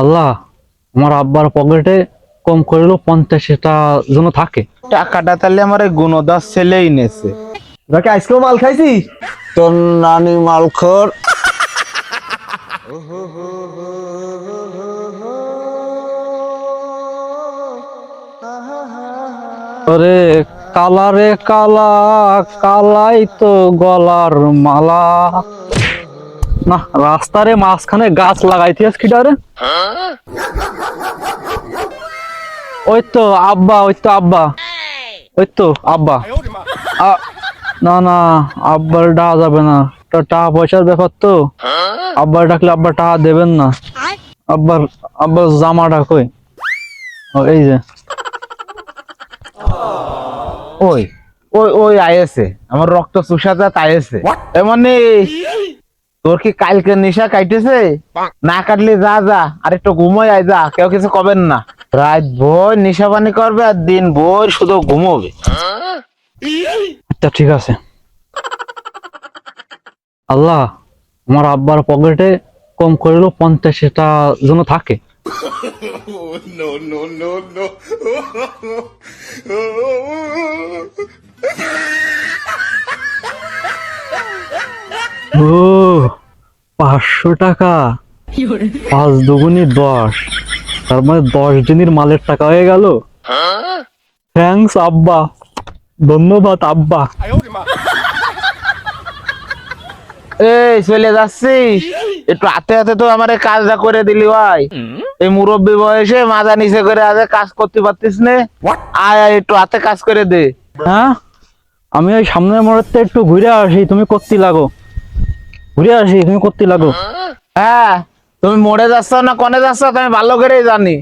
আল্লাহ আমার আব্বার পকেটে কম করিল পঞ্চাশটা যেন থাকে। টাকাটা তাহলে আমার গুণদাস ছেলেই নেছে। তোরা কি আইসক্রিম মাল খাইছি তোর নানি মালখর। ওরে কালারে কালা কালাই তো গলার মালা। না, রাস্তারে মাঝখানে গাছ লাগাইছিস কিটারে ওই তো আব্বা ওই তো আব্বা। ওই তো আব্বা না না, আব্বার ডাকা যাবে না। টাকা পয়সার ব্যাপার তো। আব্বার ডাকলে আব্বা টাকা দেবেন না। আব্বার আব্বার জামাটা কই? এই যে। ওই ওই ওই আয়েছে আমার রক্ত চুষাতে আয়েছে এমনি তোর কি কালকে নেশা কাইতেছে না কাটলে যা যা আর একটু ঘুমোই আয় যা কেউ কিছু কবেন না রাত ভোর নেশা পানি করবে আর দিন ভোর শুধু ঘুমোবে আচ্ছা ঠিক আছে আল্লাহ আমার আব্বার পকেটে কম করিল পঞ্চাশটা যেন থাকে ও পাঁচশো টাকা। পাঁচ দুগুনি দশ। তার মানে দশ দিনের মালের টাকা হয়ে গেল। থ্যাংকস আব্বা। ধন্যবাদ আব্বা। এই চলে যাচ্ছিস? একটু হাতে হাতে তো আমার কাজটা করে দিলি ভাই। এই মুরব্বী বয়সে মাজা নিচে করে আজ কাজ করতে পারতিস নে? আয় আয় একটু হাতে কাজ করে দে। হ্যাঁ? আমি ওই সামনের মোড়তে একটু ঘুরে আসি তুমি করতে লাগো। ঘুরে আসি তুমি করতে লাগো। হ্যাঁ তুমি মরে যাচ্ছ না কনে যাচ্ছ তুমি ভালো করেই জানি।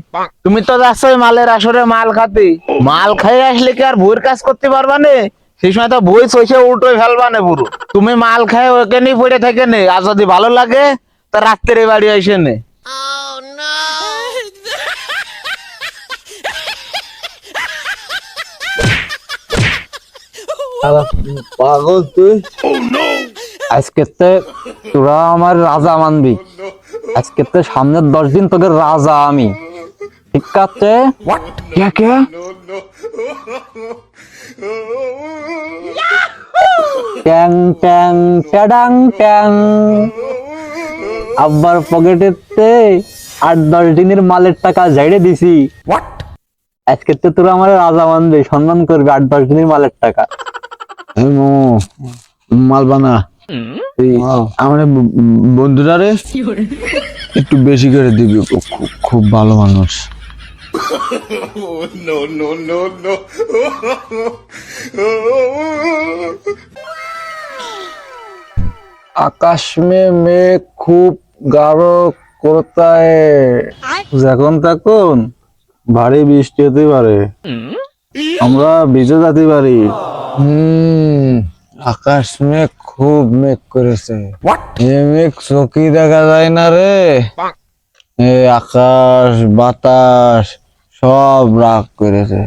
তুমি তো যাচ্ছ মালের আসরে মাল খাতে। মাল খাই আসলে কি আর ভুইয়ের কাজ করতে পারবা নে? সেই সময় তো বই চইছে উল্টোই ফেলবা নে পুরো। তুমি মাল খাই ওখানে পড়ে থাকে নে আর যদি ভালো লাগে তা রাত্রে বাড়ি এসে নে। পাগল তুই। আজকে তে তোরা আমার রাজা মানবি। আজকে তে সামনের দশ দিন তোকে রাজা আমি। ঠিক আছে? কে কে? ট্যাং ট্যাং ট্যাডাং ট্যাং। আব্বার পকেটেতে আট দশ দিনের মালের টাকা ঝাইড়ে দিছি। আজকে তো তোরা আমার রাজা মানবে সম্মান করবে আট দশ দিনের মালের টাকা। মালবানা আমার বন্ধুরা রে একটু বেশি করে দিবি। খুব ভালো মানুষ। আকাশ মে মেঘ খুব গাঢ় কোথায় যখন তখন ভারী বৃষ্টি হতে পারে। আমরা ভিজে যেতে পারি। হম। আকাশ মেঘ খুব মেঘ করেছে। এ মেঘ চোখই দেখা যায় না রে। এ আকাশ বাতাস সব রাগ করেছে।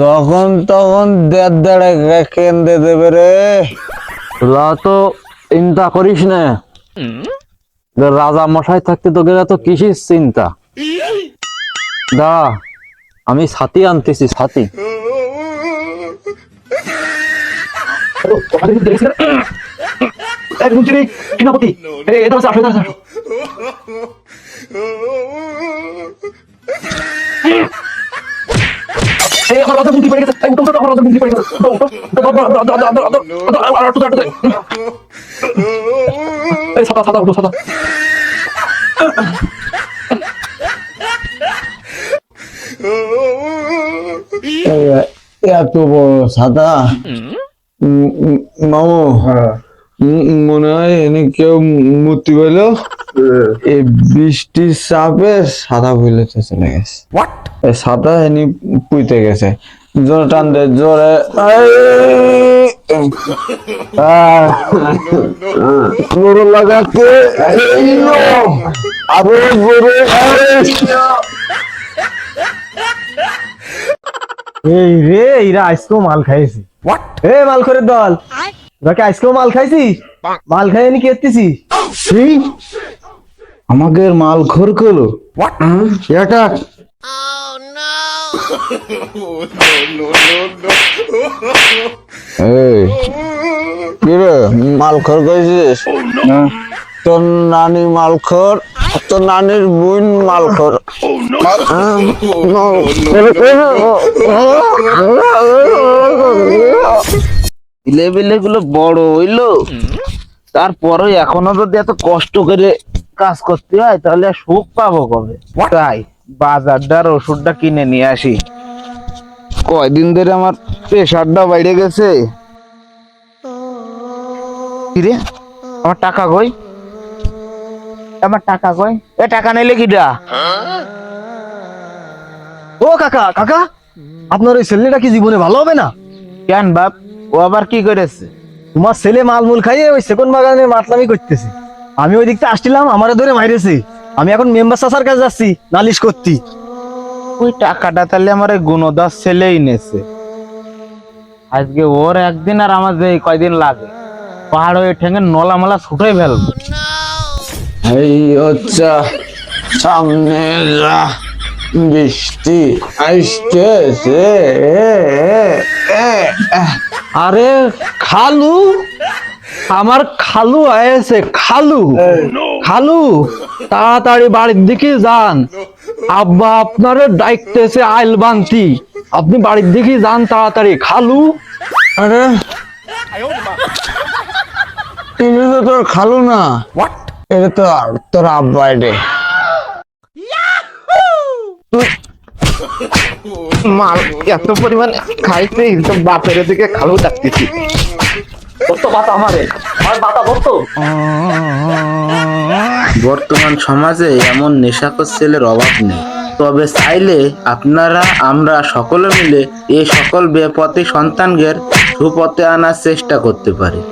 যখন তখন দেড় দেড়ে কেন্দ্রে দেবে রে। তো চিন্তা করিস না। রাজা মশাই থাকতে তোকে তো কিসির চিন্তা? দা আমি ছাতি আনতেছি ছাতি। এ- এত বড় সাদা। মামু উম, মনে হয় এনে কেউ মূর্তি পেল এই বৃষ্টির চাপে সাদা ভুলেতে চলে গেছে। সাদা এনে পুইতে গেছে। জোরে টান দে জোরে জোরে লাগাতে আরও জোরে এই রে এরা আইসক্রিম মাল খাইছি। এ মাল করে দল। তোরা কি আইসক্রিম মাল খাইছি? মাল খাই নি কেতেছি আমাকে মাল খোর করল এটা? মাল খোর করেছিস তোর নানি মাল খোর তোর নানির বোন মাল খোর। লেভেলে গুলো বড় হইল। তারপরে এখনও যদি এত কষ্ট করে কাজ করতে হয়, তাহলে সুখ পাবো কবে? তাই বাজারটার ওষুধটা কিনে নিয়ে আসি। কয়দিন ধরে আমার প্রেশারটা বাইরে গেছে। কিরে আমার টাকা কই? আমার টাকা কই এ টাকা নিলে কিটা ও কাকা কাকা আপনার ওই ছেলেটা কি জীবনে ভালো হবে না? কেন বাপ? ও আবার কি করেছে? তোমার ছেলে মালমূল খাইয়ে ওই সেকন্ড বাগানে মাতলামি করতেছে। আমি ওই দিকতে আসছিলাম আমারে ধরে মাইরেছে। আমি এখন মেম্বার চাচার কাছে যাচ্ছি নালিশ করতি ওই টাকাটা তাহলে আমার গুণদাস ছেলেই নেছে। আজকে ওর একদিন আর আমার যে কয়দিন লাগে। পাহাড় হয়ে ঠেঙে নলা মলা ছুটাই ফেলব। এই হচ্ছে সামনে যা বৃষ্টি আসতেছে আরে খালু আমার খালু আয়েছে খালু। খালু তাড়াতাড়ি বাড়ির দিকে যান। আব্বা আপনার ডাইকতেছে আইল বান্তি আপনি বাড়ির দিকে যান তাড়াতাড়ি খালু। আরে তোর খালু না। এটা তো তোর আব্বা রে। মাল এত পরিমাণ খাইতে তো বাপের দিকে খালু ডাকতেছি। বর্তমান সমাজে এমন নেশাকর ছেলের অভাব নেই। তবে চাইলে আপনারা আমরা সকলে মিলে এই সকল বেপথে সন্তানদের সুপথে আনার চেষ্টা করতে পারি।